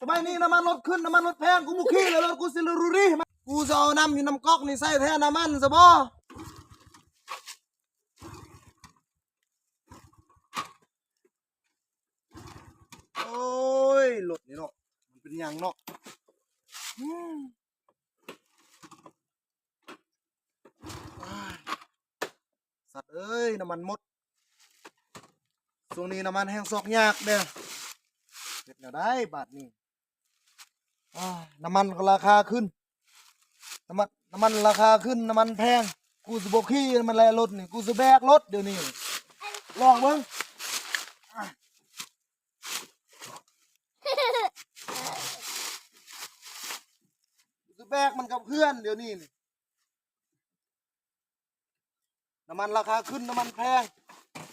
สมัยนี้น้ำมันลดขึ้นน้ำมันลดแพงกูมุขี้เลยรถกูสิลรูรีกูจะเอาน้ำอยู่น้ำก๊อกนี่ใส่แทนน้ำมันซะบ่โอ้ยรถนี่เนาะมันเป็นยังเนาะอืมอ้ายสัตว์เอ้ยน้ำมันหมดช่วงนี้น้ำมันแห้งซอกยากเด้อเฮ็ดแนวได้บาทนี้อ่ น้ำมันก็ราคาขึ้น น้ำมันน้ำมันราคาขึ้นน้ำมันแพง กูสบขี้มันแลรถนี่กูสแบกรถเดี๋ยวนี้ลองเบิ้งอะกูสแบกมันกับเพื่อนเดี๋ยวนี้นน้ำมันราคาขึ้นน้ำมันแพง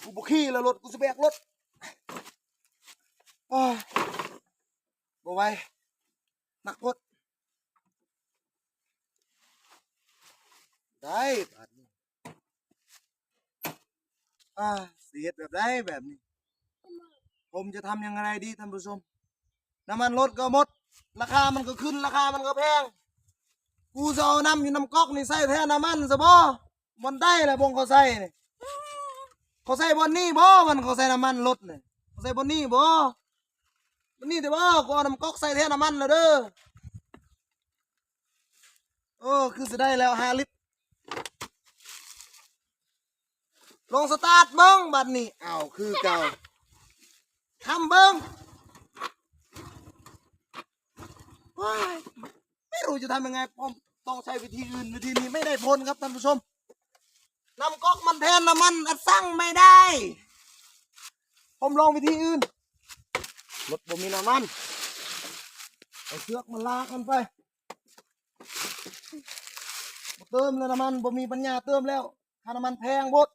กูบขี้แล้วรถกูสแบกรถโอ้ยบ่ไหว นักพดได้แบบนี้อ่าเสียดแบบได้แบบนี้ ผมจะทำยังไงดีท่านผู้ชม น้ำมันรถก็หมด ราคามันก็ขึ้น ราคามันก็แพง กูจะเอาน้ำอยู่น้ำก๊อกนี่ใส่แทนน้ำมันซะบ่บนได้แหละบงเขาใส่นี่เขาใส่บนนี่บ่มันเขาใส่น้ำมันรถนี่เขาใส่บนนี่บ่ มันนี่แต่ว่ากูเอาน้ำก๊อกใส่แทนน้ำมันแล้วเด้อโอ้คือจะได้แล้วห้าลิตรลงสตาร์ทเบิ้งบัดนี้อ้าวคือเก่าทำเบิ้งว้ายไม่รู้จะทำยังไงผมต้องใช้วิธีอื่นวิธีนี้ไม่ได้ผลครับท่านผู้ชมน้ำก๊อกมันแทนน้ำมันอัดสั่งไม่ได้ ผมลองวิธีอื่น รถบ่มีน้ำมันเอาเชือกมาลากมันไปบ่เติมแล้วน้ำมันบ่มีปัญญาเติมแล้วค่าน้ำมันแพงบด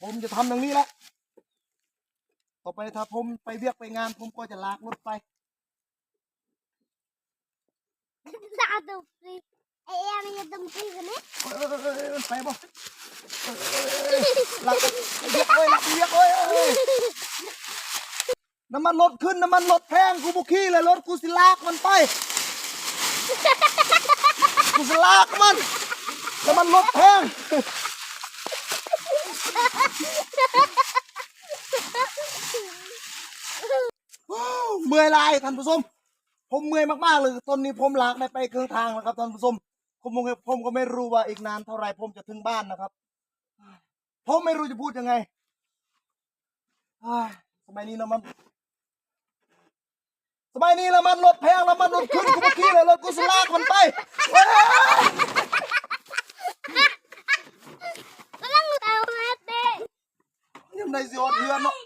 ผมจะทำอย่างนี้แหละต่อไปถ้าผมไปเวียกไปงาน ผมก็จะลากรถไป Sa dumpi. Ay, ay, may dumpi ka na. เอ้ยเอ้ยเอ้ยเอ้ยไปบ่เอ้ยเอ้ยเอ้ยลากไปเวียกเอ้ยลากไปเวียกเอ้ยเอ้ย น้ำมันลดขึ้นน้ำมันลดแพงกูบุขี้เลยรถกูสิลากมันไป กูสิลากมันน้ำมันลดแพงเมื่อยลายท่านผู้ชมผมเมื่อยมากๆเลยตอนนี้ผมลากได้ไปครึ่งทางแล้วครับท่านผู้ชมผมผมก็ไม่รู้ว่าอีกนานเท่าไหรผมจะถึงบ้านนะครับ ผมไม่รู้จะพูดยังไงสมัยนี้นะมัน สมัยนี้ล้วมันลดแพงล้วมันลดขึ้นกูเมื่อกี้เลยรถกูสลากมันไปเว้ย Walang tao ate. ยังไงสิอดเพื่อนเนาะ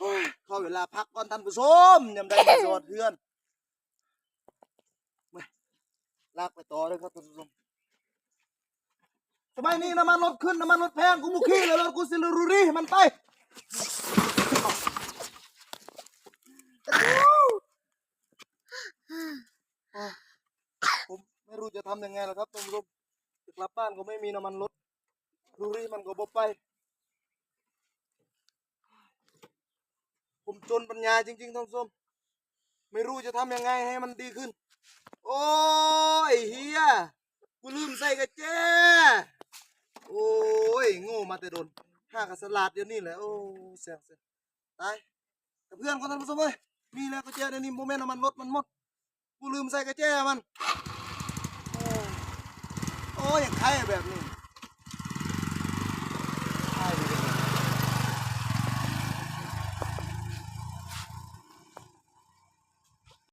เฮ้ยเข้าเวลาพักก่อนท่านผู้ชมยังได้สิอดเพื่อนมาลากไปต่อเลยครับท่านผู้ชมสมัยนี้น้ำมันลดขึ้นน้ำมันลดแพงกูมุขี้เลยรถกูสิลรูรีมันไป ผมไม่รู้จะทำยังไงแล้วครับท่านผู้ชมจะกลับบ้านก็ไม่มีน้ำมันรถดูรีมันก็บไป ผมจนปัญญาจริงๆท่านผู้ชมไม่รู้จะทำยังไงให้มันดีขึ้น โอ้ยเฮียกูลืมใส่กระเจโอ้ยโง่มาแต่โดน ห้ากับสลัดเดี๋ยวนี้แหละโอ้เสียงเสียงตายกับเพื่อนก็ท่านผู้ชมเว้ยมีแล้วกระเจเดี๋ยวนี้โมเมนต์มันลดมันหมดกูลืมใส่กระเจมันโอ้ยโอ้ยอย่างใครแบบนี้